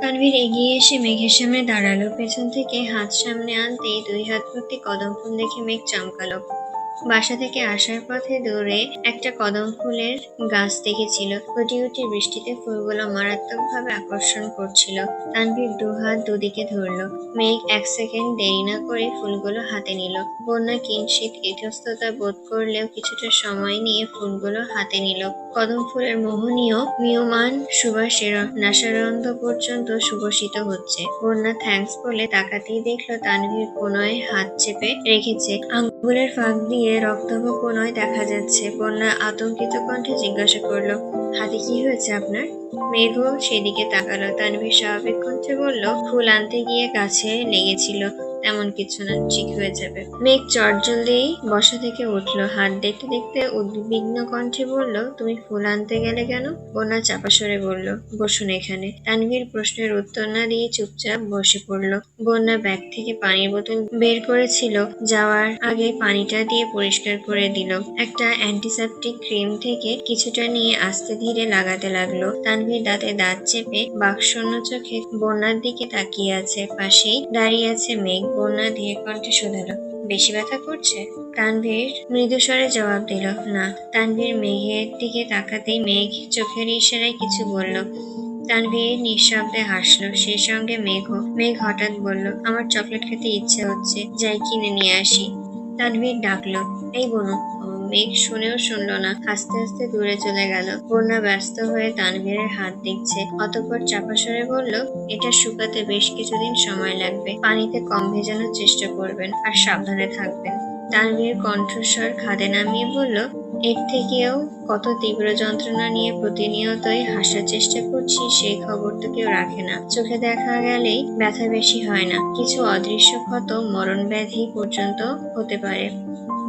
তানভীর এগিয়ে এসে মেঘের সামনে দাঁড়াল। পেছন থেকে হাত সামনে আনতেই দুই হাত ভর্তি কদম ফুল দেখে মেঘ চমকালো। বাসা থেকে আসার পথে দূরে একটা কদম ফুলের গাছ দেখেছিল। গুটি গুটি বৃষ্টিতে ফুলগুলো মারাত্মকভাবে আকর্ষণ করছিল। তানভীর দুহাত দুদিকে ধরলো। মেঘ এক সেকেন্ড দেরি না করে ফুলগুলো হাতে নিল। বন্যা কিঞ্চিত ইতস্ততা বোধ করলেও কিছুটা সময় নিয়ে ফুলগুলো হাতে নিল। কদম ফুলের মোহনীয় মিয়মান সুবাসের নাসারন্ধ পর্যন্ত সুবাসিত হচ্ছে। বন্যা থ্যাঙ্কস বলে তাকাতেই দেখল তানভীর কোনয় হাত চেপে রেখেছে। আঙ্গুলের ফাঁক দিয়ে রক্তাভ নয় দেখা যাচ্ছে। বন্যা আতঙ্কিত কণ্ঠে জিজ্ঞাসা করল, হাতে কি হয়েছে আপনার? মেঘও সেদিকে তাকালো। তানভীর স্বাভাবিক কণ্ঠে বলল, ফুল আনতে গিয়ে গাছে লেগেছিল। তেমন কিছু না, ঠিক হয়ে যাবে। মেঘ চটজলদি বসা থেকে উঠল। হাত দেখতে দেখতে উদ্বিগ্ন কণ্ঠে বলল, তুমি ফুল আনতে গেলে কেন? বন্যা চাপা সরে বলল, বসুন এখানে। তানভীর প্রশ্নের উত্তর না দিয়ে চুপচাপ বসে পড়ল। বন্যা ব্যাগ থেকে পানির বোতল বের করেছিল, যাওয়ার আগে পানিটা দিয়ে পরিষ্কার করে দিল। একটা অ্যান্টিসেপটিক ক্রিম থেকে কিছুটা নিয়ে আস্তে ধীরে লাগাতে লাগল। তানভীর দাঁতে দাঁত চেপে বাকশূন্য চোখে বন্যার দিকে তাকিয়ে আছে। পাশেই দাঁড়িয়ে আছে মেঘ। বন্যা দিয়ে কণ্ঠে শোধালো। বেশি ব্যথা করছে? তানভীর মৃদুস্বরে জবাব দিল, না। তানভীর মেঘের দিকে তাকাতেই মেঘ চোখের ইশারায় কিছু বলল। তানভীর নিঃশব্দে হাসলো সেই সঙ্গে মেঘও। মেঘ হঠাৎ বলল, আমার চকলেট খেতে ইচ্ছে হচ্ছে, যাই কিনে নিয়ে আসি। তানভীর ডাকলো, এই বনু মেঘ শুনেও শুনলো না। আস্তে আস্তে দূরে চলে গেল। বন্যা ব্যস্ত হয়ে তানভীরের হাত দেখছে। অতঃপর চাপা সরে বলল, এটা শুকাতে বেশ কিছুদিন সময় লাগবে। পানিতে কম ভেজানোর চেষ্টা করবেন আর সাবধানে থাকবেন। তানভীর কণ্ঠস্বর খাদে নামিয়ে বলল, এর থেকেও কত তীব্র যন্ত্রণা নিয়ে প্রতিনিয়তই হাসার চেষ্টা করছি, সেই খবর তো কেউ রাখে না। চোখে দেখা গেলেই ব্যথা বেশি হয় না। কিছু অদৃশ্য ক্ষত মরণ ব্যাধি পর্যন্ত হতে পারে।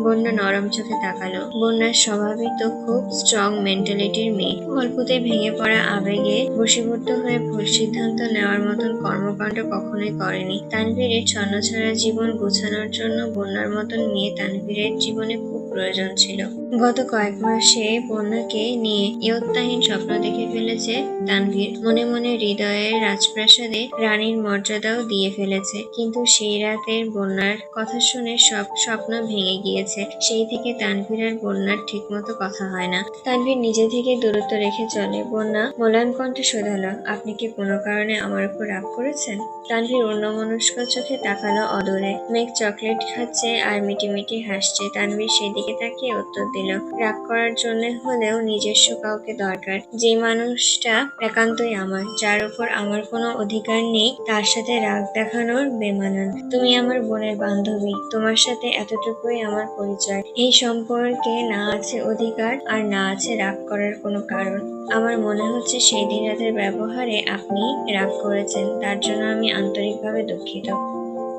বন্যা নরম চোখে তাকালো। বন্যার স্বভাবই তো খুব স্ট্রং মেন্টালিটির মেয়ে। অল্পতে ভেঙে পড়া আবেগে বশীভূত হয়ে ভুল সিদ্ধান্ত নেওয়ার মতন কর্মকাণ্ড কখনোই করেনি। তানভীরের ছন্নছাড়া জীবন গোছানোর জন্য বন্যার মতন মেয়ে তানভীরের জীবনে খুব প্রয়োজন ছিল। গত কয়েক মাসে বন্যাকে নিয়ে ইয়ত্তাহীন স্বপ্ন দেখে ফেলেছে তানভীর। মনে মনে হৃদয়ের রাজপ্রাসাদে রানীর মর্যাদাও দিয়ে ফেলেছে। কিন্তু সেই রাতের বন্যার কথা শুনে সব স্বপ্ন ভেঙে গিয়েছে। সেই থেকে তানভীর আর বন্যার ঠিকমতো কথা হয় না। তানভীর নিজে থেকে দূরত্ব রেখে চলে। বন্যা মোলায়েম কণ্ঠে শোধালো, আপনি কি কোনো কারণে আমার উপর রাগ করেছেন? তানভীর অন্যমনস্ক চোখে তাকালো অদূরে। মেঘ চকলেট খাচ্ছে আর মিটিমিটি হাসছে। তানভীর সেদিকে তাকিয়ে উত্তর দিল। রাগ করার জন্য হলেও নিজস্ব কাউকে দরকার। যে মানুষটা একান্তই আমার, যার উপর আমার কোনো অধিকার নেই, তার সাথে রাগ দেখানোর বেমানান। তুমি আমার বোনের বান্ধবী, তোমার সাথে এতটুকুই আমার পরিচয়। এই সম্পর্কে না আছে অধিকার আর না আছে রাগ করার কোনো কারণ। আমার মনে হচ্ছে সেই দিন রাতের ব্যবহারে আপনি রাগ করেছেন, তার জন্য আমি আন্তরিকভাবে দুঃখিত।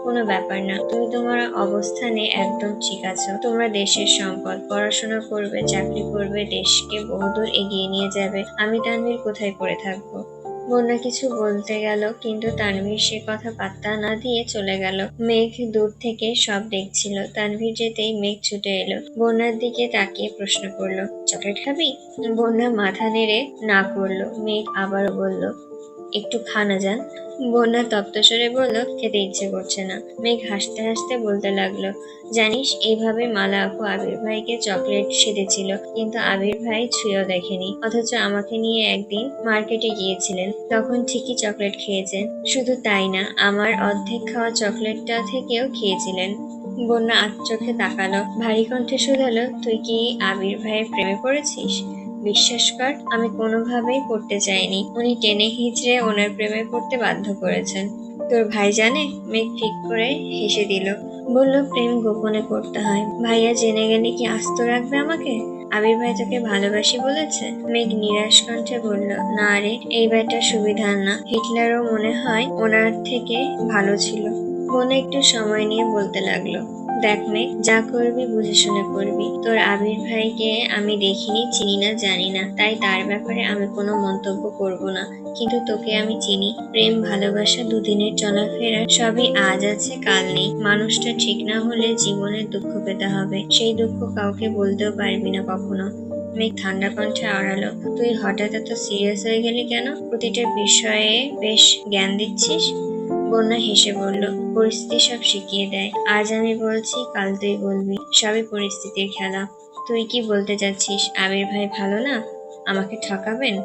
কোনো ব্যাপার না। তুমি তোমার অবস্থানে একদম ঠিক আছো। তোমরা দেশের সম্পদ, পড়াশোনা করবে, চাকরি করবে, দেশকে বহুদূর এগিয়ে নিয়ে যাবে। আমি তানভীর কোথায় পড়ে থাকব? বন্যা কিছু বলতে গেল, কিন্তু তানভীর সে কথা পাত্তা না দিয়ে চলে গেল। মেঘ দূর থেকে সব দেখছিল। তানভীর যেতেই মেঘ ছুটে এলো। বন্যার দিকে তাকিয়ে প্রশ্ন করল, চকলেট খাবি? বন্যা মাথা নেড়ে না করল। মেঘ আবারও বলল একটু খানা যান। বন্যা তপ্তস্বরে বলল, খেতে ইচ্ছে করছে না। মেঘ হাসতে হাসতে বলতে লাগল, জানিস এইভাবে মালা আপু আবির ভাইকে চকলেট সেধেছিল কিন্তু আবির ভাই ছুঁয়েও দেখেনি। অথচ আমাকে নিয়ে একদিন মার্কেটে গিয়েছিলেন, তখন ঠিকই চকলেট খেয়েছেন। শুধু তাই না, আমার অর্ধেক খাওয়া চকলেটটা থেকেও খেয়েছিলেন। বন্যা আত চোখে তাকালো, ভারী কণ্ঠে শুধালো, তুই কি আবির ভাইয়ের প্রেমে পড়েছিস? বিশ্বাস কর, আমি কোনোভাবেই পড়তে চাইনি উনি টেনে হিঁচড়ে ওনার প্রেমে পড়তে বাধ্য করেছেন। তোর ভাই জানে? মেঘ ঠিক করে হেসে দিল। বলল, প্রেম গোপনে করতে হয়। ভাইয়া জেনে গেলে কি আস্ত রাখবে আমাকে? আবির ভাই তোকে ভালোবাসি বলেছে? মেঘ নিরাশ কণ্ঠে বলল, না রে, এই ব্যাটা সুবিধার না। হিটলারও মনে হয় ওনার থেকে ভালো ছিল। মনে একটু সময় নিয়ে বলতে লাগল। দেখ মেঘ যা করবি বুঝে শুনে করবি। তোর আবির ভাইকে আমি দেখিনি, চিনি না, জানি না। তাই তার ব্যাপারে আমি কোনো মন্তব্য করব না। কিন্তু তোকে আমি চিনি। প্রেম, ভালোবাসা, দুদিনের চলাফেরা, সবই আজ আছে, কাল নেই। মানুষটা ঠিক না হলে জীবনে দুঃখ পেতে হবে। সেই দুঃখ কাউকে বলতেও পারবি না কখনো। মেঘ ঠান্ডা কণ্ঠে আড়ালো তুই হঠাৎ এত সিরিয়াস হয়ে গেলি কেন? প্রতিটা বিষয়ে বেশ জ্ঞান দিচ্ছিস? বন্যা হেসে বলল, পরিস্থিতি সব শিখিয়ে দেয়। আজ আমি বলছি, কাল তুই বলবি। সবই পরিস্থিতির খেলা। তুই কি বলতে চাচ্ছিস? আবির ভাই ভালো না? আমাকে ঠকাবেন?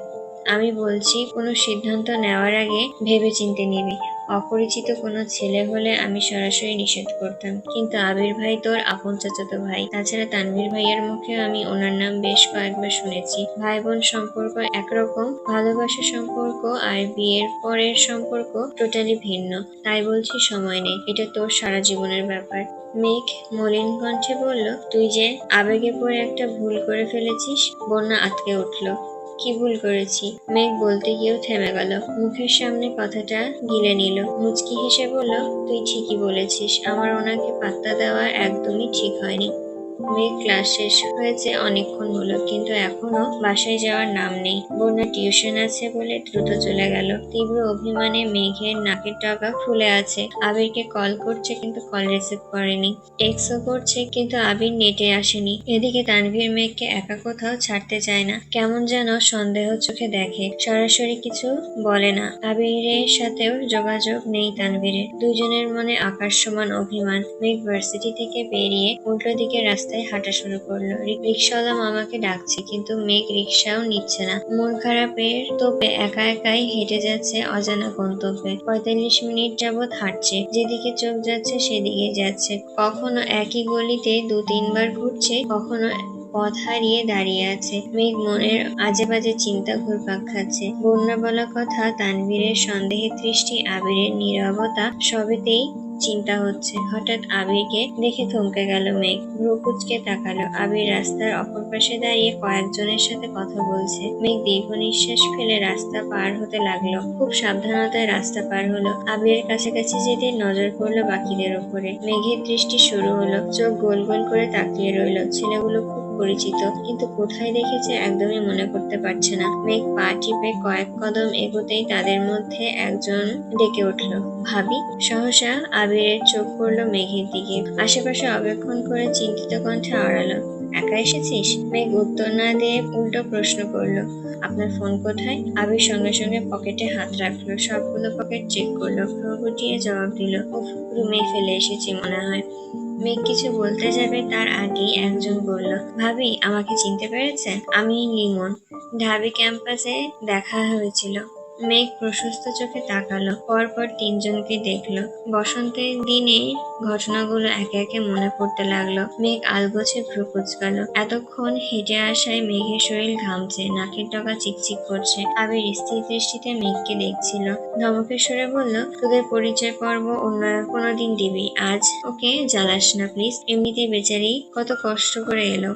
আমি বলছি, কোনো সিদ্ধান্ত নেওয়ার আগে ভেবে চিনতে নিবি। অপরিচিত কোনো ছেলে হলে আমি সরাসরি নিষেধ করতাম। কিন্তু আবির ভাই তোর আপন চাচাতো ভাই। তাছাড়া তানভীর ভাইয়ের মুখে আমি ওনার নাম বেশ কয়েকবার শুনেছি। ভাই বোন সম্পর্ক একরকম ভালোবাসার সম্পর্ক আর বিয়ের পরের সম্পর্ক টোটালি ভিন্ন। তাই বলছি সময় নেই। এটা তোর সারা জীবনের ব্যাপার। মেঘ মলিন কণ্ঠে বলল, তুই যে আবেগে পড়ে একটা ভুল করে ফেলেছিস, বন্যা আটকে উঠল। কি ভুল করেছি? মেঘ বলতে গিয়েও থেমে গেল। মুখের সামনে কথাটা গিলে নিল। মুচকি হেসে বলল, তুই ঠিকই বলেছিস। আমার ওনাকে পাত্তা দেওয়া একদমই ঠিক হয়নি। মেঘ ক্লাস শেষ হয়েছে অনেকক্ষণ হলো, কিন্তু এখনও বাসায় যাওয়ার নাম নেই। বন্যা টিউশন আছে বলে দ্রুত চলে গেল। তীব্র অভিমানে মেঘের নাকের টাকা ফুলে আছে। আবিরকে কল করছে কিন্তু কল রিসিভ করেনি। টেক্সও করছে কিন্তু আবির নেটে আসেনি। এদিকে তানভীর মেঘকে একা কোথাও ছাড়তে চায় না। কেমন যেন সন্দেহ চোখে দেখে। সরাসরি কিছু বলে না। আবিরের সাথেও যোগাযোগ নেই তানভীরের। দুজনের মনে আকাশ সমান অভিমান। মেঘ ভার্সিটি থেকে বেরিয়ে উল্টো দিকে রাস্তায় হাঁটা শুরু করল। রিক্সাওয়ালা মামাকে ডাকছে, কিন্তু মেঘ রিক্সাও নিচ্ছে না। মন খারাপের তোপে একা একাই হেঁটে যাচ্ছে অজানা গন্তব্যে। পঁয়তাল্লিশ মিনিট যাবৎ হাঁটছে। যেদিকে চোখ যাচ্ছে সেদিকে যাচ্ছে। কখনো একই গলিতে দু তিনবার ঘুরছে, কখনো পথ হারিয়ে দাঁড়িয়ে আছে। মেঘ মনের আজে বাজে চিন্তা ঘুরপাক খাচ্ছে। বন্যা বলা কথা, তানভীরের সন্দেহের দৃষ্টি আবিরের নীরবতা, সবেতেই চিন্তা হচ্ছে। হঠাৎ আবিরকে দেখে থমকে গেল মেঘ। ভ্রু কুচকে তাকালো। আবির রাস্তার অপর পাশে দাঁড়িয়ে কয়েকজনের সাথে কথা বলছে। মেঘ দীর্ঘ নিঃশ্বাস ফেলে রাস্তা পার হতে লাগল। খুব সাবধানতায় রাস্তা পার হলো। আবিরের কাছাকাছি যেতে নজর পড়ল বাকিদের উপরে। মেঘের দৃষ্টি শুরু হলো। চোখ গোল গোল করে তাকিয়ে রইল। ছেলেগুলো খুব পরিচিত, কিন্তু কোথায় দেখেছে একদমই মনে করতে পারছে না। মেঘ পা টিপে কয়েক কদম এগোতেই তাদের মধ্যে একজন ডেকে উঠল। ভাবি, সহসা আবিরের চোখ পড়ল মেঘের দিকে। আশেপাশে অবেক্ষণ করে চিন্তিত কণ্ঠে আড়ালো একা এসেছিস? মেঘ উত্তর না দিয়ে উল্টো প্রশ্ন করল, আপনার ফোন কোথায়? আবির সঙ্গে সঙ্গে পকেটে হাত রাখল, সবগুলো পকেট চেক করল গুটিয়ে জবাব দিল, উফ রুমে ফেলে এসেছি মনে হয়। মেঘ কিছু বলতে যাবে তার আগেই একজন বলল, ভাবি, আমাকে চিনতে পেরেছেন? আমি লিমন ঢাবি ক্যাম্পাসে দেখা হয়েছিল। মেঘ প্রশস্ত চোখে তাকালো। পরপর তিনজনকে দেখল। বসন্তের দিনে ঘটনাগুলো একে একে মনে পড়তে লাগল। মেঘ আলগোছে ভ্রু কুচকালো। এতক্ষণ হেঁটে আসায় মেঘের শরীর ঘামছে, নাকের ডগা চিকচিক করছে। আবির স্থির দৃষ্টিতে মেঘকে দেখছিল। ধমকের সুরে বলল, তোদের পরিচয় পর্ব অন্য কোনোদিন দিবি। আজ ওকে জ্বালাস না প্লিজ এমনিতে বেচারি কত কষ্ট করে এলো।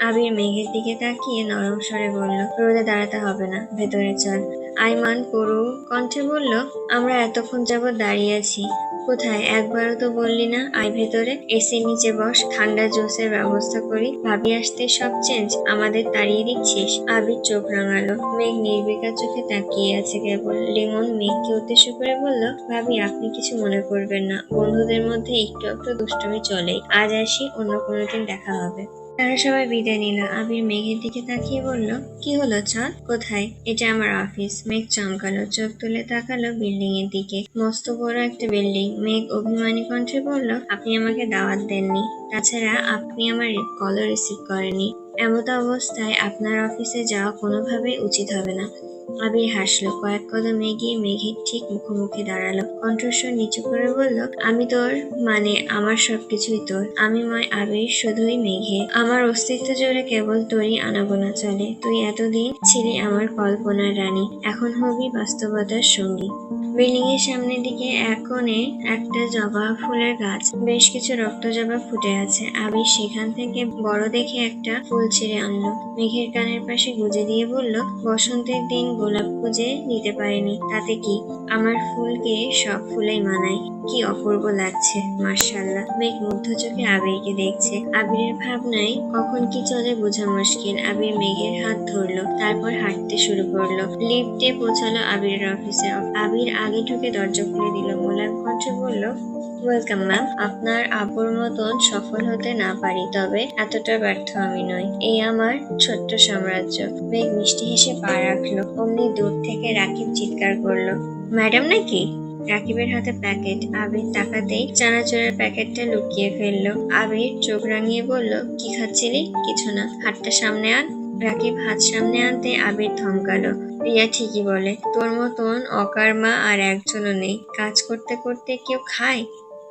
আবির মেঘের দিকে তাকিয়ে নরম স্বরে বলল, রোদে দাঁড়াতে হবে না। ভেতরে চল। আইমান করু কণ্ঠে বলল, আমরা এতক্ষণ যাব দাঁড়িয়ে আছি। কোথায়? একবারও তো বললি না, আয় ভেতরে। এসে নিচে বস, ঠান্ডা জুসের ব্যবস্থা করি। ভাবি আসতে সব চেঞ্জ আমাদের তাড়িয়ে দিচ্ছিস? আবির চোখ রাঙালো। মেঘ নির্বিকার চোখে তাকিয়ে আছে কেবল। লিমন মেঘকে উদ্দেশ্য করে বলল, ভাবি, আপনি কিছু মনে করবেন না। বন্ধুদের মধ্যে একটু একটু দুষ্টুমি চলেই। আজ আসি, অন্য কোনো দিন দেখা হবে। তারা সবাই বিদায় নিল। আবির মেঘের দিকে তাকিয়ে বলল, কি হলো চাঁদ কোথায়? এটা আমার অফিস মেঘ চমকালো, চোখ তুলে তাকালো বিল্ডিং এর দিকে। মস্ত বড় একটা বিল্ডিং। মেঘ অভিমানী কণ্ঠে বলল, আপনি আমাকে দাওয়াত দেননি। তাছাড়া আপনি আমার কলও রিসিভ করেননি। এমত অবস্থায় আপনার অফিসে যাওয়া কোনোভাবেই উচিত হবে না। আবির হাসলো, কয়েক কদম এগিয়ে মেঘের ঠিক মুখোমুখি দাঁড়াল। কণ্ঠস্বর নিচু করে বলল, আমি তোর মানে আমার সবকিছুই তোর। আমি ময় আবির শুধুই মেঘে। আমার অস্তিত্ব জুড়ে কেবল তোরই আনাগোনা চলে। তুই এতদিন ছিলি আমার কল্পনার রানী। এখন হবি বাস্তবতার সঙ্গী। বিল্ডিং এর সামনের দিকে এক একটা জবা ফুলের গাছ। বেশ কিছু রক্ত জবা ফুটে আছে। আবির সেখান থেকে বড় দেখে একটা ফুল ছিঁড়ে আনলো। মেঘের কানের পাশে গুজে দিয়ে বলল, বসন্তের দিন গোলাপ খুঁজে নিতে পারিনি। তাতে কি? আমার ফুলকে সব ফুলেই মানায়। কি অপূর্ব লাগছে মার্শাল্লাহ মেঘ মুগ্ধ চোখে আবিরকে দেখছে। আবিরের ভাবনায় কখন কি চলে বোঝা মুশকিল। আবির মেঘের হাত ধরলো, তারপর হাঁটতে শুরু করল। লিফটে পৌঁছালো আবিরের অফিসে। আবির আগে ঢুকে দরজা খুলে দিল। গোলাপ কণ্ঠে বলল ওয়েলকাম ম্যাম আপনার আব্বুর মতন সফল হতে না পারি, তবে এতটা ব্যর্থ আমি নই। এই আমার ছোট্ট সাম্রাজ্য। মেঘ মিষ্টি হেসে পা রাখল, অমনি দূর থেকে রাকিব চিৎকার করল, ম্যাডাম নাকি? রাকিবের হাতে প্যাকেট। আবির তাকাতেই চানাচুরের প্যাকেটটা লুকিয়ে ফেলল। আবির চোখ রাঙিয়ে বলল, কি খাচ্ছিলি? কিছু না, হাতটা সামনে আন। রাকিব হাত সামনে আনতে আবির ধমকালো, রিয়া ঠিকই বলে, তোর মতন অকারমা আর একজনও নেই। কাজ করতে করতে কেউ খায়?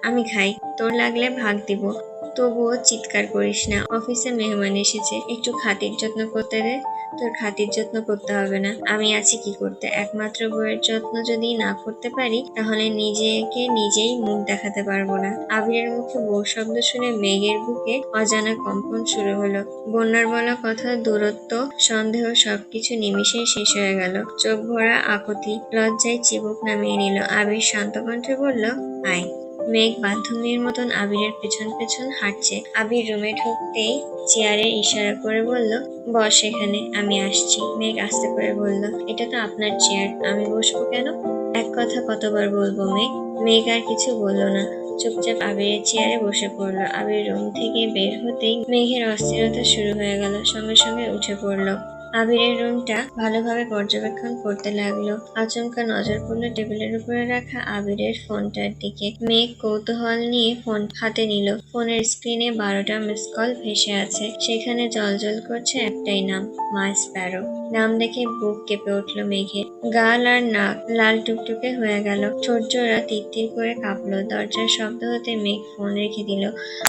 আমি খাই। তোর লাগলে ভাগ দিব। তবুও চিৎকার করিস না। অফিসে মেহমান এসেছে। একটু খাতির যত্ন করতে দে। তোর খাতির যত্ন করতে হবে না। আমি আছি কি করতে? একমাত্র বইয়ের যত্ন যদি না করতে পারি, তাহলে নিজেকে নিজেই মুখ দেখাতে পারব না। আবিরের মুখে বউ শব্দ শুনে মেঘের বুকে অজানা কম্পন শুরু হলো। বন্যার বলা কথা, দূরত্ব, সন্দেহ সবকিছু নিমিষেই শেষ হয়ে গেল। চোখ ভরা আকুতি লজ্জায় চিবুক নামিয়ে নিল। আবির শান্ত কণ্ঠে বলল, আয়। মেঘ বান্ধবীর মতন আবিরের পেছন পেছন হাঁটছে। আবির রুমে ঢুকতেই চেয়ারে ইশারা করে বলল, বস এখানে, আমি আসছি। মেঘ আস্তে করে বলল, এটা তো আপনার চেয়ার, আমি বসবো কেন? এক কথা কতবার বলব, মেঘ? মেঘ আর কিছু বলল না। চুপচাপ আবিরের চেয়ারে বসে পড়ল। আবির রুম থেকে বের হতেই মেঘের অস্থিরতা শুরু হয়ে গেল, সঙ্গে সঙ্গে উঠে পড়ল। আবিরের রুমটা ভালোভাবে পর্যবেক্ষণ করতে লাগল। আচমকা নজর পড়ল টেবিলের উপরে রাখা আবিরের ফোনটার দিকে। মেঘ কৌতূহল নিয়ে ফোন হাতে নিল। ফোনের স্ক্রিনে বারোটা মিস কল ভেসে আছে। সেখানে জলজল করছে একটাই নাম, মা স্প্যারো। নাম দেখে বুক কেঁপে উঠল মেঘের। গাল আর নাক লাল টুকটুকে হয়ে গেল। ঠোঁট জোড়া তিত্তির করে কাঁপলো। দরজার শব্দ হতে মেঘ ফোন রেখে দিল।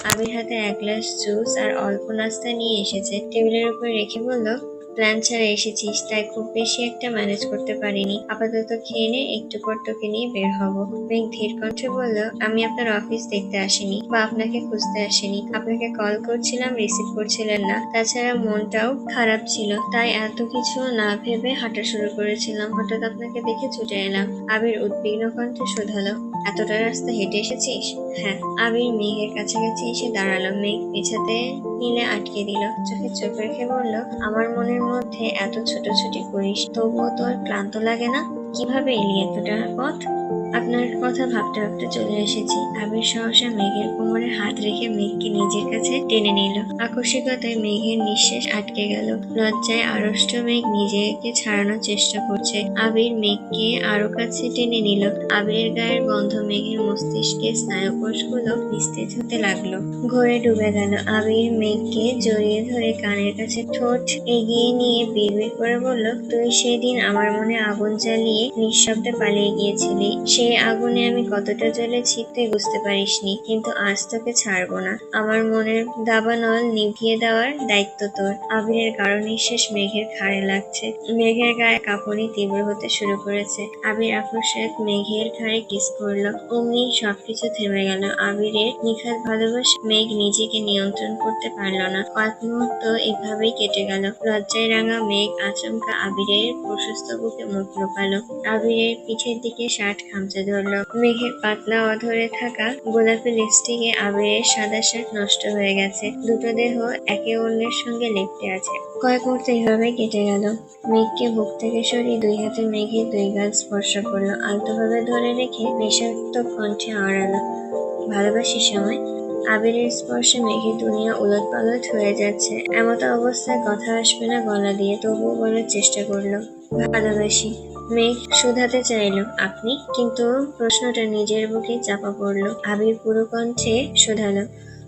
আবির হাতে এক গ্লাস জুস আর অল্প নাস্তা নিয়ে এসেছে। টেবিলের উপর রেখে বলল প্ল্যান ছাড়া এসেছিস, তাই খুব বেশি একটা ম্যানেজ করতে পারিনি। আপাতত খেয়ে নে, একটু তোকে নিয়ে বের হব। মেঘ ধীর কণ্ঠে বলল, আমি আপনার অফিস দেখতে আসিনি বা আপনাকে খুঁজতে আসিনি। আপনাকে কল করছিলাম রিসিভ করছিলেন না। তাছাড়া মনটাও খারাপ ছিল, তাই এত কিছু না ভেবে হাঁটা শুরু করেছিলাম। হঠাৎ আপনাকে দেখে ছুটে এলাম। আবির উদ্বিগ্ন কণ্ঠে শোধালো, এতটা রাস্তা হেঁটে এসেছিস? হ্যাঁ। আবির মেঘের কাছাকাছি এসে দাঁড়াল। মেঘ পেছাতে নিলে আটকে দিল। চোখে চোখ রেখে বলল, আমার মনের মধ্যে এত ছোট ছোট করিস, তবুও তোর ক্লান্ত লাগে না? কীভাবে এলি এতটা পথ? আপনার কথা ভাবতে ভাবতে চলে এসেছি। আবির সহসা মেঘের কোমরে হাত রেখে মেঘকে নিজের কাছে টেনে নিল। আকস্মিকতায় মেঘের নিঃশ্বাস আটকে গেল। লজ্জায় আড়ষ্ট মেঘ নিজেকে ছাড়ানোর চেষ্টা করছে। আবির মেঘকে আরও কাছে টেনে নিল। আবিরের গায়ের গন্ধ মেঘের মস্তিষ্কে স্নায়ুকোষগুলো নিস্তেজ হতে লাগল। ঘরে ডুবে গেল। আবির মেঘকে জড়িয়ে ধরে কানের কাছে ঠোঁট এগিয়ে নিয়ে বিড়বিড় করে বলল, তুই সেদিন আমার মনে আগুন জ্বালিয়ে নিঃশব্দে পালিয়ে গিয়েছিলি। সেই আগুনে আমি কতটা জ্বলেছি তুই বুঝতে পারিসনি, কিন্তু আজ তোকে ছাড়বো না। আমার মনের দাবানল নিভিয়ে দেওয়ার দায়িত্ব তোর। আবিরের গাঢ় নিঃশ্বাস মেঘের ঘাড়ে লাগছে। মেঘের গায়ে কাঁপুনি তীব্র হতে শুরু করেছে। আবির আকস্মাত মেঘের ঘাড়ে কিস করল। অমনি সবকিছু থেমে গেল। আবিরের নিখাত ভালোবাসা মেঘ নিজেকে নিয়ন্ত্রণ করতে পারল না। কয়েক মুহূর্ত এভাবেই কেটে গেল। লজ্জায় রাঙা মেঘ আচমকা আবিরের প্রশস্ত বুকে মুখ লুকালো। আবিরের পিঠের দিকে শার্ট খামচে ধরলো মেঘের পাতলা অধরে থাকা গোলাপি লিপস্টিকে আবিরের সাদা শার্ট নষ্ট হয়ে গেছে। দুটো দেহ একে অন্যের সঙ্গে লেপটে আছে। কয়েক মুহূর্ত এভাবে কেটে গেল। মেঘকে বুক থেকে সরিয়ে দুই হাতে মেঘের দুই গাল স্পর্শ করল। আলতোভাবে ধরে রেখে নেশাত্মক কণ্ঠে আড়ালো ভালোবাসিস আমায় আবিরের স্পর্শে মেঘের দুনিয়া উলট পালট হয়ে যাচ্ছে। এমত অবস্থায় কথা আসবে না গলা দিয়ে, তবুও বলার চেষ্টা করল। ভালোবাসি। মেঘ শুধাতে চাইল। আপনি কিন্তু প্রশ্নটা নিজের বুকে চাপা পড়ল। আবির পুরো কণ্ঠে শোধালো।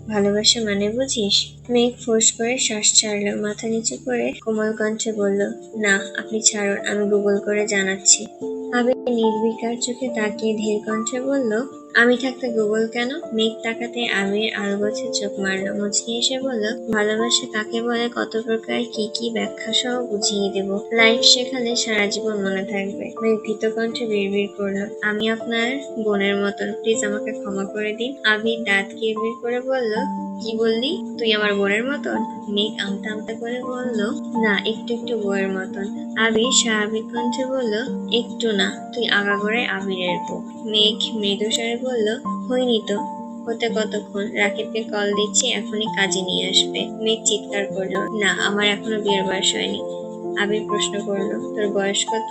ভালোবাসা মানে বুঝিস? মেঘ ফোর্স করে শ্বাস ছাড়লো। মাথা নিচু করে কোমল কণ্ঠে বলল, না, আপনি ছাড়ুন, আমি গুগল করে জানাচ্ছি। আবির নির্বিকার চোখে তাকিয়ে ধীর কণ্ঠে বলল আমি থাকতে গুগল কেন? মেঘ তাকাতে আবির আলগোছে চোখ মারলো। মুচকি এসে বলল, ভালোবাসা কাকে বলে, কত প্রকার, কি কি ব্যাখ্যা সহ বুঝিয়ে দেব। লাইফ শেখালে সারা জীবন মনে থাকবে। মেঘ ভীত কণ্ঠে বিড়বিড় করল, আমি আপনার বোনের মতন, প্লিজ আমাকে ক্ষমা করে দিন। আমি দাঁত কিরবির করে বলল কি বললি? তুই আমার বোনের মতন? মেঘ আমতা আমতা করে বলল, না, একটু একটু বউয়ের মতন। আবির স্বাভাবিক কণ্ঠে বলল, একটু না, তুই আগাগোড়ায় আবিরের বউ। মেঘ মৃদু স্বরে বলল, হয়নি তো। হতে কতক্ষণ? রাকিবকে কল দিচ্ছি, এখনই কাজে নিয়ে আসবে। মেঘ চিৎকার করল, না, আমার এখনও বিয়ের বয়স হয়নি। আবির প্রশ্ন করল, তোর বয়স কত?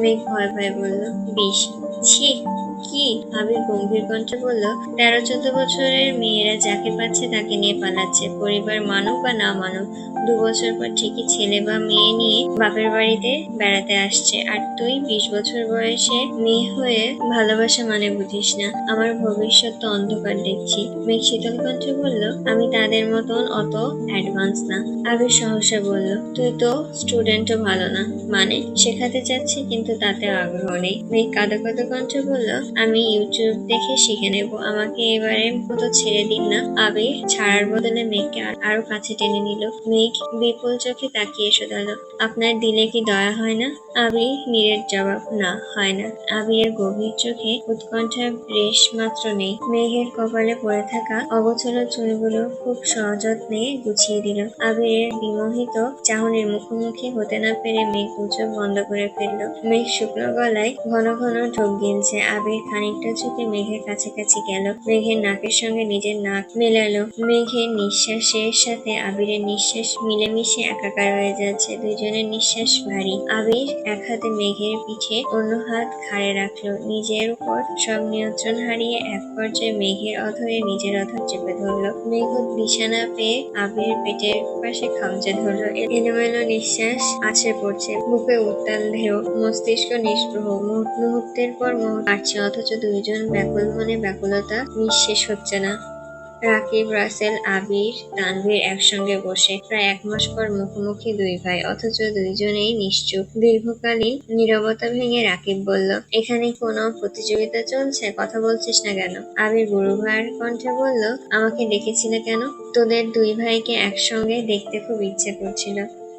মেঘ ভয় ভয় বলল, বিশ। ছি কি? আবির গম্ভীর কণ্ঠে বলল, তেরো চোদ্দ বছরের মেয়েরা যাকে পাচ্ছে তাকে নিয়ে পালাচ্ছে। পরিবার মানুক বা না মানুক দু বছর পর ঠিকই ছেলে বা মেয়ে নিয়ে বাপের বাড়িতে বেড়াতে আসছে। আর তুই বিশ বছর বয়সে মেয়ে হয়ে ভালোবাসা মানে বুঝিস না। আমার ভবিষ্যৎ তো অন্ধকার দেখছি। মেঘ শীতল কণ্ঠে বলল, আমি তাদের মতন অত অ্যাডভান্স না। আবির সহসা বলল, তুই তো স্টুডেন্টও ভালো না। মানে শেখাতে চাচ্ছি কিন্তু তাতে আগ্রহ নেই। মেঘ কাঁদো কাঁদো কণ্ঠে বলল আমি ইউটিউব দেখে শিখে নেব। আমাকে এবারের মতো ছেড়ে দিন না। আবির ছাড়ার বদলে মেঘকে আর- কাছে টেনে নিল। মেঘ বিপুল চোখে তাকিয়ে শোধালো আপনার দিলে কি দয়া হয় না? আবির নীরের জবাব না, হয় না। আবিরের গভীর চোখে উৎকণ্ঠার রেশ মাত্র নেই। মেঘের কপালে পড়ে থাকা অগোছলো চুলগুলো খুব সযত্নে গুছিয়ে দিল। আবিরের বিমোহিত চাহনির মুখোমুখি হতে না পেরে মেঘ চোখ বন্ধ করে ফেলল। মেঘ শুকনো গলায় ঘন ঘন ঢোক গিলছে আবির খানিকটা ঝুঁকে মেঘের কাছাকাছি গেল। মেঘের নাকের সঙ্গে নিজের নাক মেলালো। মেঘের নিঃশ্বাসের সাথে আবিরের নিঃশ্বাস মিলেমিশে একাকার হয়ে যাচ্ছে। দুজনের নিঃশ্বাস ভারী। আবির এক হাতে মেঘের পিঠে অন্য হাত ঘাড়ে রাখল। নিজের উপর সব নিয়ন্ত্রণ হারিয়ে এক পর্যায়ে মেঘের অধরে নিজের অধর চেপে ধরলো। মেঘ বিছানা পেয়ে আবির পেটের পাশে খামচে ধরলো। এলোমেলো নিঃশ্বাস আছে পড়ছে। বুকে উত্তাল ঢেউ মস্তিষ্ক নিষ্প্রহ। মুহূর্ত- মুহূর্তের পর মুহূর্ত কাটছে অথচ দুইজন ব্যাকুল মনে ব্যাকুলতা নিঃশেষ হচ্ছে না। রাকিব, রাসেল, আবির, তানভীর একসঙ্গে বসে প্রায় এক মাস পর মুখোমুখি দুই ভাই, অথচ দুইজনেই নিশ্চুপ। দীর্ঘকালীন নীরবতা ভেঙে রাকিব বলল, এখানে কোনো প্রতিযোগিতা চলছে? কথা বলছিস না কেন? আবির গুরু ভাইয়ের কণ্ঠে বলল, আমাকে ডেকেছিলে কেন? তোদের দুই ভাইকে একসঙ্গে দেখতে খুব ইচ্ছে করছিল।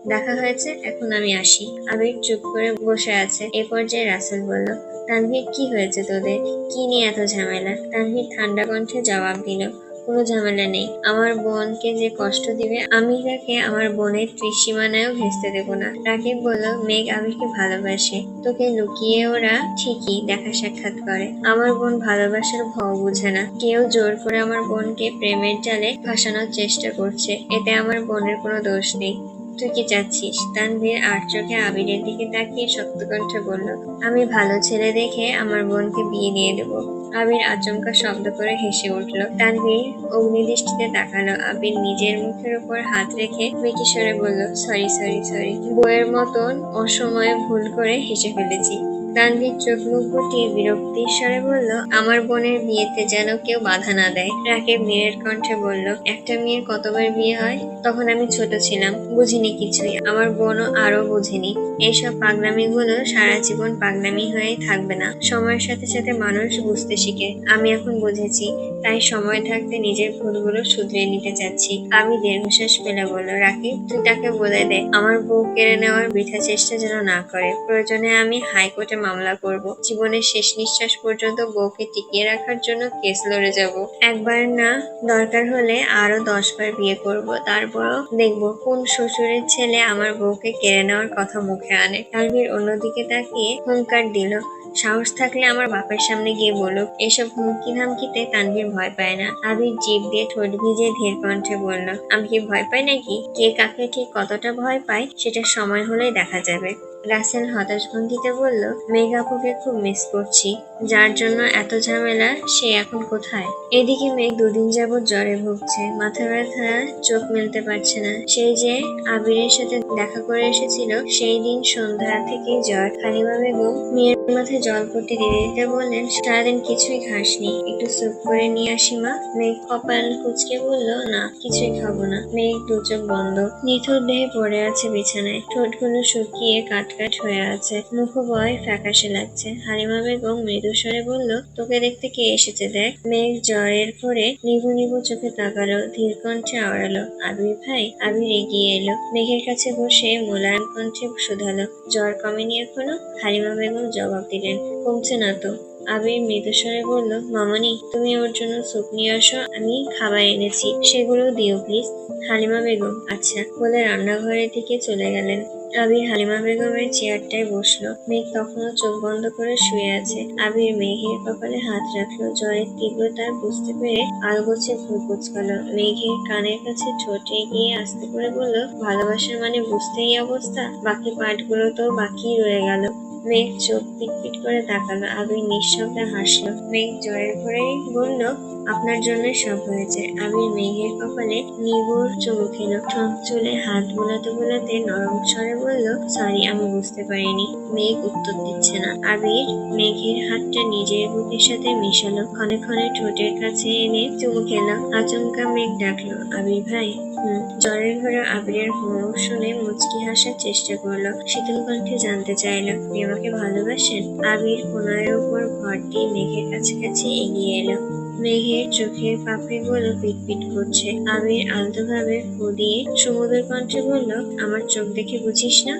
দেখা হয়েছে, এখন আমি আসি। আবির চুপ করে বসে আছে। এ পর্যায়ে রাসেল বলল, তানভীর, কি হয়েছে তোদের? কি নিয়ে এত ঝামেলা? তানভীর ঠান্ডা কণ্ঠে জবাব দিল, কোনো ঝামেলা নেই। আমার বোনকে যে কষ্ট দিবে, আমি তাকে আমার বোনের ত্রিসীমানায়ও ঘেঁচতে দেব না। রাকিব বলল, মেঘ আবিরকে ভালোবাসে। তোকে লুকিয়ে ওরা ঠিকই দেখা সাক্ষাৎ করে। আমার বোন ভালোবাসার ভয় বুঝে না। কেউ জোর করে আমার বোনকে প্রেমের জালে ফাঁসানোর চেষ্টা করছে। এতে আমার বোনের কোনো দোষ নেই। তুই কি চাচ্ছিস তানভীর আর চোখে আবিরের দিকে তাকিয়ে শক্ত কণ্ঠে বলল, আমি ভালো ছেলে দেখে আমার বোনকে বিয়ে দিয়ে দেবো। আবির আচমকা শব্দ করে হেসে উঠল। তানভীর অগ্নিদৃষ্টিতে তাকালো। আবির নিজের মুখের উপর হাত রেখে মেকিশোরে স্বরে বলল, সরি সরি সরি। বইয়ের মতন অসময়ে ভুল করে হেসে ফেলেছি। তানভীর চোখ মুখ গুটিয়ে বিরক্তির স্বরে বলল, আমার বোনের বিয়েতে যেন কেউ বাধা না দেয়। রাকিব মেয়ের কণ্ঠে বলল, একটা মেয়ের কতবার বিয়ে হয়? তখন আমি ছোট ছিলাম, বুঝিনি কিছুই। আমার বোনও আরও বুঝিনি। এইসব পাগলামিগুলো সারা জীবন পাগলামি হয়েই থাকবে না। সময়ের সাথে সাথে মানুষ বুঝতে শিখে। আমি এখন বুঝেছি, তাই সময় থাকতে নিজের ভুলগুলো শুধরে নিতে চাচ্ছি। আমি দীর্ঘশ্বাস ফেলে বলল, রাকিব, তুই তাকে বলে দে, আমার বউ কেড়ে নেওয়ার বৃথা চেষ্টা যেন না করে। প্রয়োজনে আমি হাইকোর্টে মামলা করব। জীবনের শেষ নিঃশ্বাস পর্যন্ত বউকে টিকিয়ে রাখার জন্য কেস লড়ে যাব। একবার না, দরকার হলে আরও দশবার বিয়ে করব। তারপরও দেখব কোন শ্বশুরের ছেলে আমার বউকে কেড়ে নেওয়ার কথা মুখে আনে। তালবীর অন্যদিকে তাকিয়ে হুঙ্কার দিল। সাহস থাকলে আমার বাপের সামনে গিয়ে বলুক, এসব হুমকি ধামকিতে তানভীর ভয় পায় না। আবির জিভ দিয়ে ঠোঁট ভিজে ধীর কণ্ঠে বলল, আমি কি ভয় পাই নাকি? কে কাকে ঠিক কতটা ভয় পায় সেটা সময় হলেই দেখা যাবে। রাসেল হতাশ ভঙ্গিতে বলল মেঘাপুকে খুব মিস করছি। যার জন্য এত ঝামেলা, সে এখন কোথায়? এদিকে মেঘ দুদিন যাবৎ জ্বরে ভুগছে। মাথা ব্যথা, চোখ মেলতে পারছে না। সেই যে আবিরের সাথে দেখা করে এসেছিল, সেই দিন সন্ধ্যা থেকে জ্বর। হালিমা বেগম মেয়ের মাথায় জল পট্টি দিয়ে দিতে বললেন, সারাদিন কিছুই খাসনি। একটু স্যুপ করে নিয়ে আসি মা। মেঘ কপাল কুচকে বলল, না, কিছুই খাব না। মেঘ দু চোখ বন্ধ। নিথর দেহে পড়ে আছে বিছানায়। ঠোঁটগুলো শুকিয়ে কাটকাট হয়ে আছে। মুখবয় ফ্যাকাশে লাগছে। হালিমা বেগম মৃদুস্বরে বলল, তোকে দেখতে কে এসেছে দেখ? মেঘ জ্বরের পরে নিভু নিভু চোখে তাকালো, ধীর কণ্ঠে আওড়ালো, আবির ভাই, আবির এগিয়ে এলো। মেঘের কাছে বসে মোলায়েম কণ্ঠে শুধালো, জ্বর কমেনি এখনও? হালিমা বেগম জবাব দিলেন, কমছে না তো। আবির মৃদুস্বরে বলল, মামনি, তুমি ওর জন্য স্যুপ নিয়ে আসো, আমি খাবার এনেছি। সেগুলো দিও, প্লিজ। হালিমা বেগম আচ্ছা। বলে রান্নাঘরের দিকে চলে গেলেন। আবির হালিমা বেগমের চেয়ারটায় বসল। মেঘ তখনও চোখ বন্ধ করে শুয়ে আছে। আবির মেঘের কপালে হাত রাখল। জ্বরের তীব্রতা বুঝতে পেরে আলগোছে ভুল কুচকালো মেঘের কানের কাছে ঠোঁট এগিয়ে আসতে করে বলল ভালোবাসার মানে বুঝতেই অবস্থা। বাকি পাঠগুলো তো বাকি রয়ে গেল। মেঘ চোখ পিটপিট করে তাকালো। আবির নিঃশব্দে হাসলো। মেঘ জ্বরের ঘরে বলল, আপনার জন্য সব হয়েছে। আবির মেঘের কপালে নিবুর চুমু খেলো। ঠোঁট চুলে হাত বোলাতে বোলাতে নরম স্বরে বলল, সরি, আমি বুঝতে পারিনি। মেঘ উত্তর দিচ্ছে না। আবির মেঘের হাতটা নিজের বুকের সাথে মিশালো। ক্ষণে ক্ষণে ঠোঁটের কাছে এনে চুমু খেলো। আচমকা মেঘ ডাকলো, আবির ভাই জ্বরের ঘরে আবিরের হুঁ শুনে মুচকি হাসার চেষ্টা করল। শীতল কণ্ঠে জানতে চাইলো আমাকে ভালোবাসেন? আবির কোনার উপর ভর দিয়ে মেঘের কাছাকাছি এগিয়ে এলো। মেঘের চোখের পাপড়িগুলো পিটপিট করছে। আবির আলতোভাবে ফু দিয়ে সমুদ্র কণ্ঠে বলল, আমার চোখ দেখে বুঝিস না?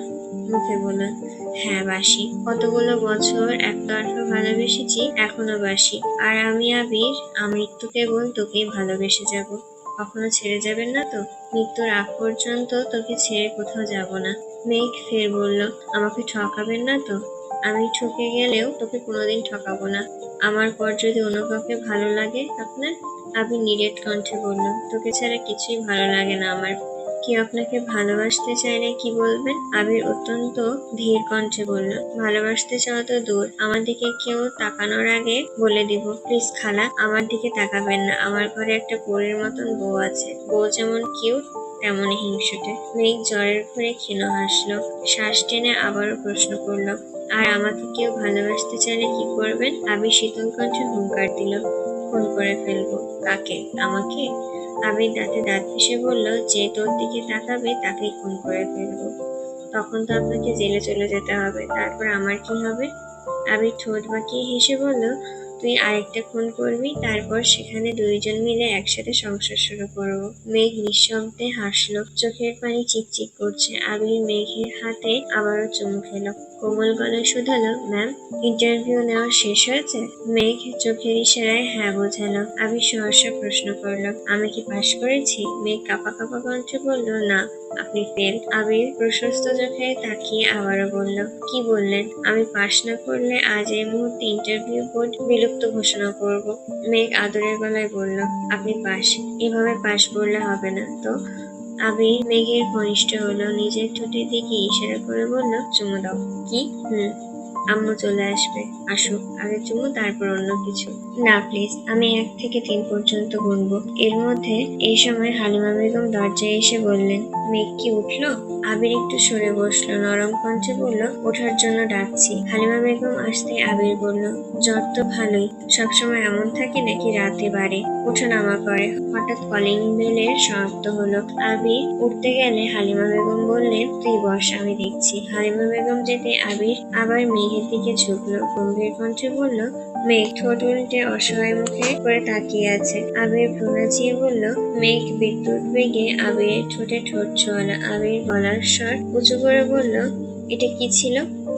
মুখে বলল হ্যাঁ বাসি। কতগুলো বছর একতরফা ভালোবেসেছি, এখনও বাসি। আর আমি, আবির আমি আমৃত্যু কেবল তোকেই ভালোবেসে যাব। কখনো ছেড়ে যাবেন না তো? মৃত্যুর আগ পর্যন্ত তোকে ছেড়ে কোথাও যাব না। মেঘ ফের বলল, আমাকে ঠকাবেন না তো? আমি ঠকে গেলেও তোকে কোনোদিন ঠকাবো না। আমার পর যদি অন্য কাউকে ভালো লাগে আপনার? আমি নিরেট কণ্ঠে বলল, তোকে ছাড়া কিছুই ভালো লাগে না আমার। কেউ আপনাকে ভালোবাসতে চাইলে কি বলবেন? আবির অত্যন্ত ধীর কণ্ঠে বলল, ভালোবাসতে চাওয়া তো দূর, আমার দিকে কেউ তাকানোর আগে বলে দিব। প্লিজ খালা, আমার দিকে তাকাবেন না। আমার ঘরে একটা পরীর মতন বউ আছে। বউ যেমন কিউট, তেমনই হিংসুটে। মেঘ জ্বরের ঘরে ক্ষীণ হাসলো। শ্বাস টেনে আবারও প্রশ্ন করল, আর আমাকে কেউ ভালোবাসতে চাইলে কি করবেন? আমি শীতল কণ্ঠে হুঙ্কার দিল খুন করে ফেলব। কাকে? আমাকে? আবির দাঁতে দাঁত পিষে বলল, যে তোর দিকে তাকাবে, তাকেই খুন করে ফেলব। তখন তো আপনাকে জেলে চলে যেতে হবে। তারপর আমার কি হবে? আবির ঠোঁট বাঁকিয়ে হেসে বলল, তুই আরেকটা খুন করবি, তারপর সেখানে দুইজন মিলে একসাথে সংসার শুরু করব। মেঘ নিঃশব্দে হাসলো, চোখের পানি চিকচিক করছে। আবির মেঘের হাতে আবারও চুমু খেলো। কোমল গলায় শুধালো, ম্যাম ইন্টারভিউ নেওয়া শেষ হয়েছে? মেঘ চোখের ইশারায় হ্যাঁ বোঝালো। আমি সহসা প্রশ্ন করল, আমি কি পাশ করেছি? মেঘ কাপা কাপা কণ্ঠে বলল, না, আপনি ফেল আবির প্রশস্ত চোখে তাকিয়ে আবারও বলল, কি বললেন? আমি পাশ না করলে আজ এই মুহূর্তে ইন্টারভিউ বোর্ড বিলুপ্ত ঘোষণা করব। মেঘ আদরের গলায় বলল, আপনি পাশ এভাবে পাশ করলে হবে না তো? আবির মেঘের ঘনিষ্ঠ হলো, নিজের ঠোঁটের দিকে ইশারা করে বলল, চুমু দাও। কি? হুম, আম্মু চলে আসবে। আসুক আগে চুমু, তারপর অন্য কিছু। না, প্লিজ, আমি এক থেকে তিন পর্যন্ত গুনবো। এর মধ্যে এই সময় হালিমা বেগম দরজায় এসে বললেন, মেঘ কি উঠল? আবির একটু সরে বসল, নরম কণ্ঠে বলল, ওঠার জন্য ডাকছি। হালিমা বেগম আসতে আবির বলল, জ্বর তো ভালোই, সবসময় এমন থাকে নাকি রাতে বাড়ে? ওঠানামা করে হঠাৎ কলিং বেলের শব্দ হলো, আবির, উঠতে গেলে হালিমা বেগম বললেন, তুই বস, আমি দেখছি। হালিমা বেগম যেতে আবির আবার মেঘের দিকে ঝুঁকলো, গম্ভীর কণ্ঠে বলল, মেঘ ঠোঁট উল্টে অসহায় মুখে করে তাকিয়ে আছে। আবির ভ্রুনাচিয়ে বলল, মেঘ বিদ্যুৎ বেগে আবিরের ঠোঁটে ঠোঁট ছোঁয়ালো আবির গলার স্বর উঁচু করে বলল, এটা কি ছিল?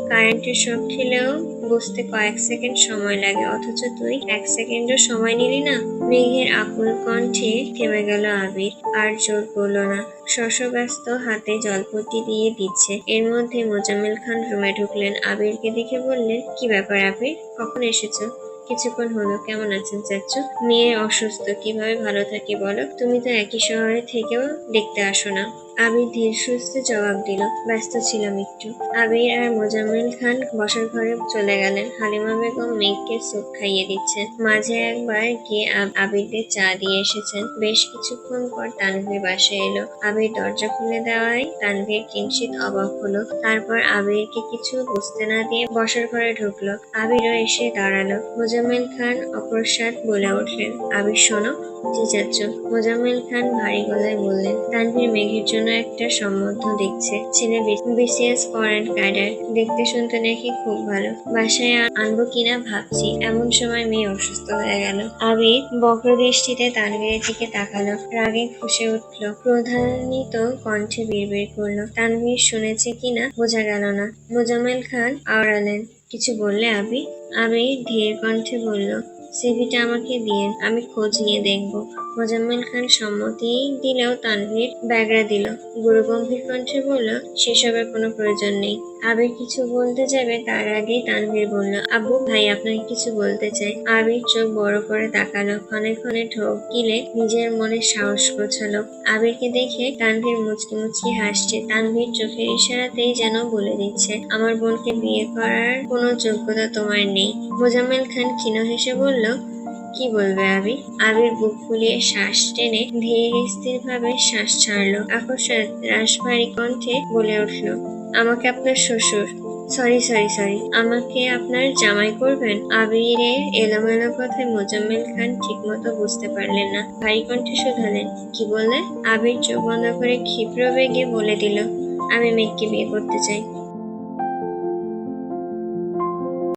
কারেন্টের শখ খেলেও বুঝতে কয়েক সেকেন্ড সময় লাগে, অথচ তুই এক সেকেন্ডও সময় নিলি না। মেঘের আকুল কণ্ঠে থেমে গেল আবির, আর জোর করল না। শশব্যস্ত হাতে জলপট্টি দিয়ে দিচ্ছে। এর মধ্যে মোজাম্মেল খান রুমে ঢুকলেন। আবিরকে দেখে বললেন, কি ব্যাপার আবির? কখন এসেছ? কিছুক্ষণ হলো, কেমন আছেন চাচ্চু? মেয়ে অসুস্থ, কীভাবে ভালো থাকি বলো? তুমি তো একই শহরে থেকেও দেখতে আসো না। আবির ধীর সুস্থে জবাব দিল, ব্যস্ত ছিলাম একটু। আবির আর মোজাম্মেল খান বসার ঘরে চলে গেলেন। হালিমা বেগম মেঘকে স্যুপ খাইয়ে দিচ্ছেন। মাঝে একবার গিয়ে আব- আবিরদের চা দিয়ে এসেছেন। বেশ কিছুক্ষণ পর তানভীর বাসায় এলো। আবির দরজা খুলে দেওয়ায় তানভীর কিঞ্চিত অবাক হলো। তারপর আবিরকে কিছু বুঝতে না দিয়ে বসার ঘরে ঢুকলো। আবিরও এসে দাঁড়াল। মোজাম্মেল খান অপ্রসাদ বলে উঠলেন আবির শোনো জি চাচ্চু মোজাম্মেল খান ভারী গলায় বললেন, তানভীর মেঘের জন্য একটা সম্বন্ধ দেখছে। ছেলে বিসিএস ফরেন ক্যাডার দেখতে শুনতে নাকি খুব ভালো। বাসায় আনব কিনা ভাবছি। এমন সময় মেয়ে অসুস্থ হয়ে গেল। আবির বক্র দৃষ্টিতে তানভীরের দিকে তাকালো। রাগে ফুসে উঠল। প্রধানিত কণ্ঠে বিড়বিড় করল। তানভীর শুনেছে কিনা বোঝা গেল না। মোজাম্মেল খান আওড়ালেন। কিছু বললে আবি? আবির ধীর কণ্ঠে বলল সিভিটা আমাকে দিয়ে আমি খোঁজ নিয়ে দেখব। মোজাম্মেল খান সম্মতি দিলেও তানভীর ব্যাগরা দিল। গুরু গম্ভীর কণ্ঠে বলল, সেসবের কোনো প্রয়োজন নেই। আবির কিছু বলতে যাবে তার আগেই তানভীর বলল, আব্বু, ভাই আপনাকে কিছু বলতে চাই। আবির চোখ বড় করে তাকালো, ক্ষণে ক্ষণে ঠোক গিলে নিজের মনে সাহস গোছালো। আবিরকে দেখে তানভীর মুচকি মুচকি হাসছে। তানভীর চোখের ইশারাতেই যেন বলে দিচ্ছে, আমার বোনকে বিয়ে করার কোনো যোগ্যতা তোমার নেই। মোজাম্মেল খান ক্ষীণ হেসে বলল, কি বলবে আবির? আবির বুক ফুলিয়ে শ্বাস টেনে ধীর স্থির ভাবে শ্বাস ছাড়লো। আকস্মাৎ রাশভারী কণ্ঠে বলে উঠল আমাকে আপনার শ্বশুর। Sorry sorry sorry. আমাকে আপনার জামাই করবেন? আবিরের এলোমেলো কথায় মোজাম্মেল খান ঠিকমতো বুঝতে পারলেন না। ভারী কণ্ঠে শুধালেন। কি বললেন আবির চোখ বন্ধ করে ক্ষিপ্র বেগে বলে দিল, আমি মেয়েকে বিয়ে করতে চাই।